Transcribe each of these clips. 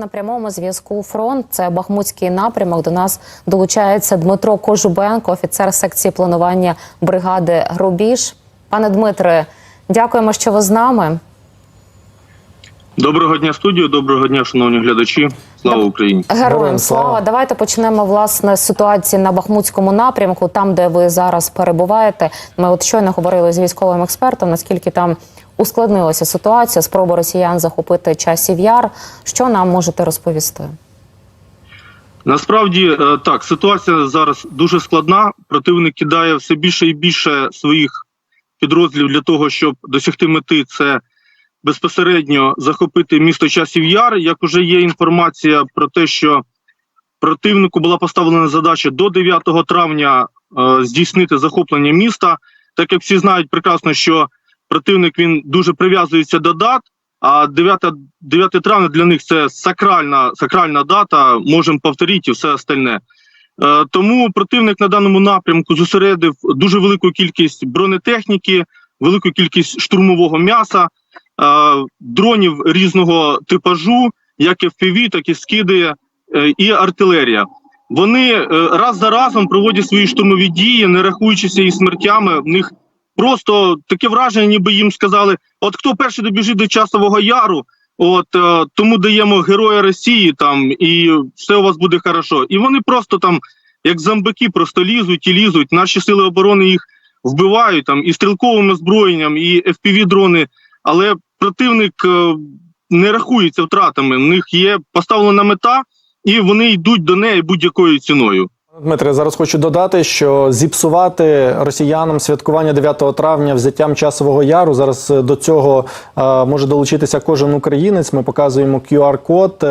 На прямому зв'язку фронт це Бахмутський напрямок. До нас долучається Дмитро Кожубенко, офіцер секції планування бригади Рубіж. Пане Дмитре, дякуємо, що ви з нами. Доброго дня, студію. Доброго дня, шановні глядачі. Слава Україні! Героям слава. Давайте почнемо власне з ситуації на Бахмутському напрямку, там де ви зараз перебуваєте. Ми от щойно говорили з військовим експертом, наскільки там ускладнилася ситуація, спроба росіян захопити часів яр. Що нам можете розповісти? Насправді е, так, ситуація зараз дуже складна. Противник кидає все більше і більше своїх підрозділів для того, щоб досягти мети. Це безпосередньо захопити місто Часів Яр. Як уже є інформація про те, що противнику була поставлена задача до 9 травня е, здійснити захоплення міста. Так як всі знають прекрасно, що противник він дуже прив'язується до дат. А 9, 9 травня для них це сакральна, сакральна дата. Можемо повторити і все остальне. Е, тому противник на даному напрямку зосередив дуже велику кількість бронетехніки, велику кількість штурмового м'яса, е, дронів різного типажу, як FPV, так і скиди е, і артилерія. Вони е, раз за разом проводять свої штурмові дії, не рахуючися і смертями. В них просто таке враження, ніби їм сказали: от хто перший добіжить до часового яру, от е, тому даємо героя Росії там, і все у вас буде хорошо. І вони просто там, як зомбаки, просто лізуть і лізуть. Наші сили оборони їх вбивають там і стрілковим озброєнням, і fpv дрони. Але противник е, не рахується втратами. В них є поставлена мета, і вони йдуть до неї будь-якою ціною. Дмитре, зараз хочу додати, що зіпсувати росіянам святкування 9 травня взяттям часового яру. Зараз е, до цього е, може долучитися кожен українець. Ми показуємо QR-код.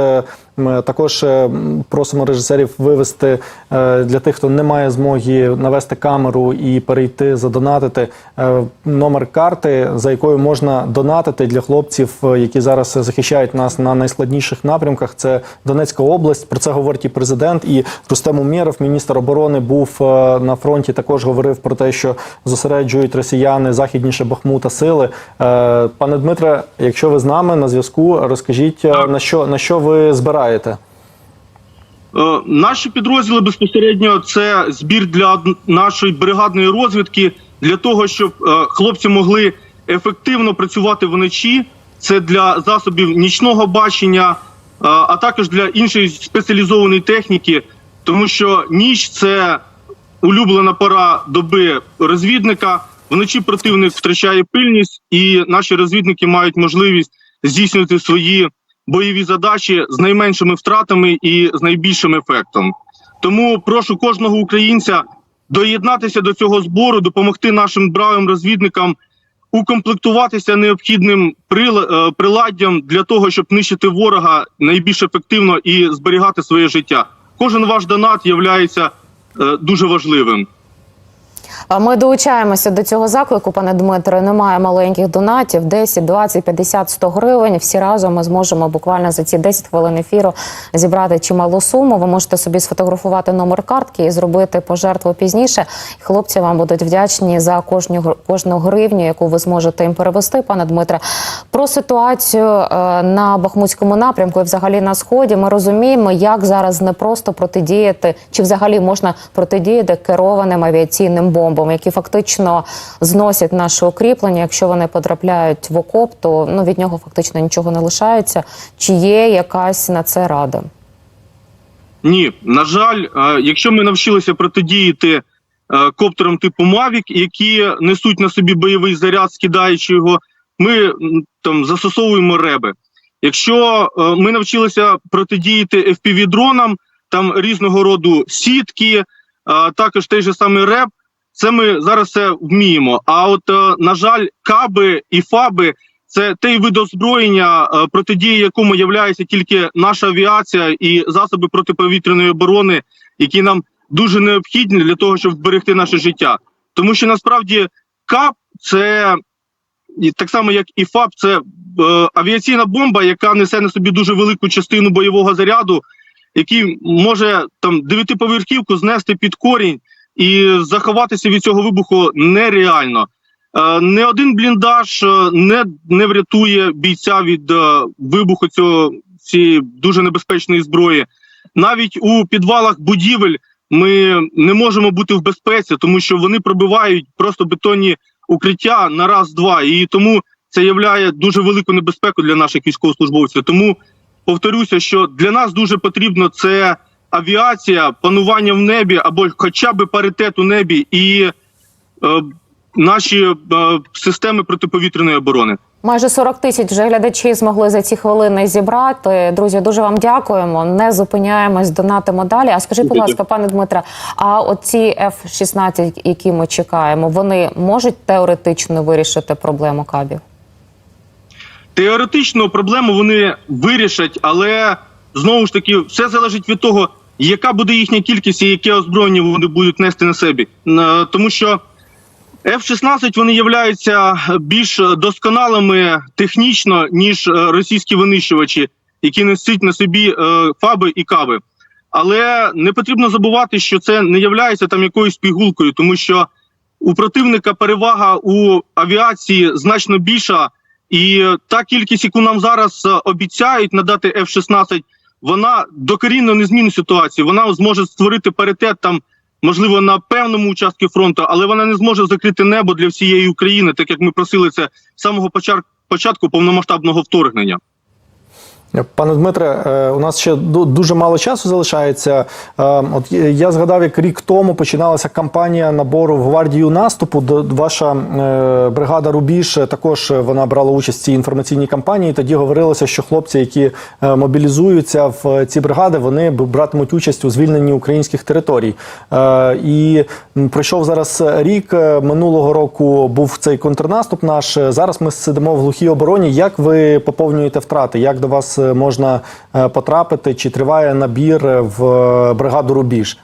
Ми також е, просимо режисерів вивести е, для тих, хто не має змоги навести камеру і перейти задонатити е, номер карти, за якою можна донатити для хлопців, які зараз захищають нас на найскладніших напрямках. Це Донецька область. Про це говорить і президент. І Рустем Умєров, міністр оборони, був на фронті. Також говорив про те, що зосереджують росіяни західніше Бахмута сили. Пане Дмитре, якщо ви з нами на зв'язку, розкажіть на що на що ви збираєте? Е, Наші підрозділи безпосередньо це збір для нашої бригадної розвідки для того, щоб е, хлопці могли ефективно працювати вночі. Це для засобів нічного бачення, е, а також для іншої спеціалізованої техніки, тому що ніч це улюблена пора доби розвідника. Вночі противник втрачає пильність, і наші розвідники мають можливість здійснювати свої бойові задачі з найменшими втратами і з найбільшим ефектом. Тому прошу кожного українця доєднатися до цього збору, допомогти нашим бравим розвідникам укомплектуватися необхідним е, приладдям для того, щоб нищити ворога найбільш ефективно і зберігати своє життя. Кожен ваш донат є дуже важливим. Ми долучаємося до цього заклику, пане Дмитре. Немає маленьких донатів 10, 20, 50, 100 гривень. Всі разом ми зможемо буквально за ці 10 хвилин ефіру зібрати чималу суму. Ви можете собі сфотографувати номер картки і зробити пожертву пізніше. Хлопці вам будуть вдячні за кожну кожну гривню, яку ви зможете їм перевести. Пане Дмитре, про ситуацію е, на Бахмутському напрямку і взагалі на сході. Ми розуміємо, як зараз не просто протидіяти, чи взагалі можна протидіяти керованим авіаційним бомбам, які фактично зносять наше укріплення. Якщо вони потрапляють в окоп, то ну від нього фактично нічого не лишається. Чи є якась на це рада? Ні, на жаль, е, якщо ми навчилися протидіяти е, коптерам типу Mavic, які несуть на собі бойовий заряд, скидаючи його, ми там застосовуємо реби. Якщо е, ми навчилися протидіяти fpv дронам, там різного роду сітки, е, також той же самий реб, це ми зараз це вміємо. А от, е, на жаль, каби і фаби це той вид озброєння, протидії якому являється тільки наша авіація і засоби протиповітряної оборони, які нам дуже необхідні для того, щоб вберегти наше життя. Тому що насправді КАП це так само, як і ФАП, це е, авіаційна бомба, яка несе на собі дуже велику частину бойового заряду, який може там дев'ятиповерхівку знести під корінь і заховатися від цього вибуху нереально. Е, Не один бліндаж е, не, не врятує бійця від е, вибуху цього цієї дуже небезпечної зброї. Навіть у підвалах будівель ми не можемо бути в безпеці, тому що вони пробивають просто бетонні укриття на раз-два. І тому це являє дуже велику небезпеку для наших військовослужбовців. Тому повторюся, що для нас дуже потрібно це авіація, панування в небі або хоча б паритет у небі і е, наші е, системи протиповітряної оборони. Майже 40 тисяч вже глядачі змогли за ці хвилини зібрати. Друзі, дуже вам дякуємо. Не зупиняємось, донатимо далі. А скажіть, будь ласка, пане Дмитре, а оці F-16, які ми чекаємо, вони можуть теоретично вирішити проблему кабів? Теоретично проблему вони вирішать, але знову ж таки все залежить від того, яка буде їхня кількість і яке озброєння вони будуть нести на собі. Е, Тому що F-16 вони являються більш досконалими технічно, ніж е, російські винищувачі, які несуть на собі е, фаби і каби. Але не потрібно забувати, що це не являється там якоюсь пігулкою, тому що у противника перевага у авіації значно більша, і та кількість, яку нам зараз е, обіцяють надати F-16, вона докорінно не змінить ситуацію. Вона зможе створити паритет там, можливо, на певному участку фронту, але вона не зможе закрити небо для всієї України, так як ми просили це з самого початку повномасштабного вторгнення. Пане Дмитре, е, у нас ще ду- дуже мало часу залишається. Е, От я- згадав, як рік тому починалася кампанія набору в гвардію наступу. Ваша е, бригада Рубіж також вона брала участь в цій інформаційній кампанії. Тоді говорилося, що хлопці, які мобілізуються в ці бригади, вони братимуть участь у звільненні українських територій. І пройшов зараз рік. Минулого року був цей контрнаступ. Наш зараз ми сидимо в глухій обороні. Як ви поповнюєте втрати? Як до вас можна е, потрапити? Чи триває набір е, в е, бригаду Рубіж?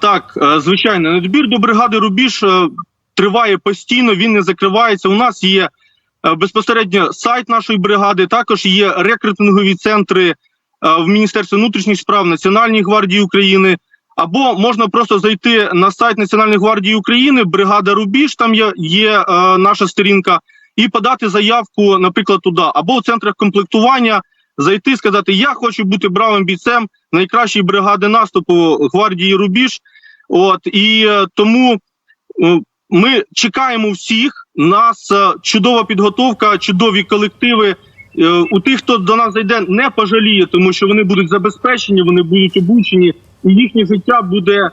Так, е, звичайно, надбір до бригади Рубіж е, триває постійно, він не закривається. У нас є е, безпосередньо сайт нашої бригади, також є рекрутингові центри е, в Міністерстві внутрішніх справ Національній гвардії України. Або можна просто зайти на сайт Національної гвардії України, бригада Рубіж, там є, є е, наша сторінка, і подати заявку, наприклад, туди, або в центрах комплектування зайти, сказати: Я хочу бути бравим бійцем найкращої бригади наступу гвардії Рубіж. От і е, тому е, ми чекаємо всіх. Нас е, чудова підготовка, чудові колективи. У тих, хто до нас зайде, не пожаліє, тому що вони будуть забезпечені, вони будуть обучені, і їхнє життя буде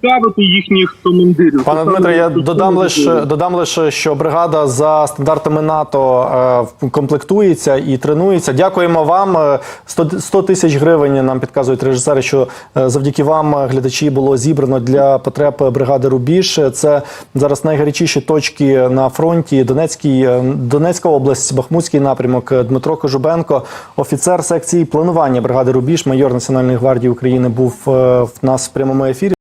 цікавити їхніх командирів. Пане Це Дмитре, я додам лише додам лише, що бригада за стандартами НАТО е, комплектується і тренується. Дякуємо вам. Е, 100 100 тисяч гривень нам підказують режисери, що е, завдяки вам е, глядачі було зібрано для потреб бригади Рубіж. Це зараз найгарячіші точки на фронті. Донецький, е, Донецька область, Бахмутський напрямок. Е, Дмитро Кожубенко, офіцер секції планування бригади Рубіж, майор Національної гвардії України, був е, в нас в прямому ефірі.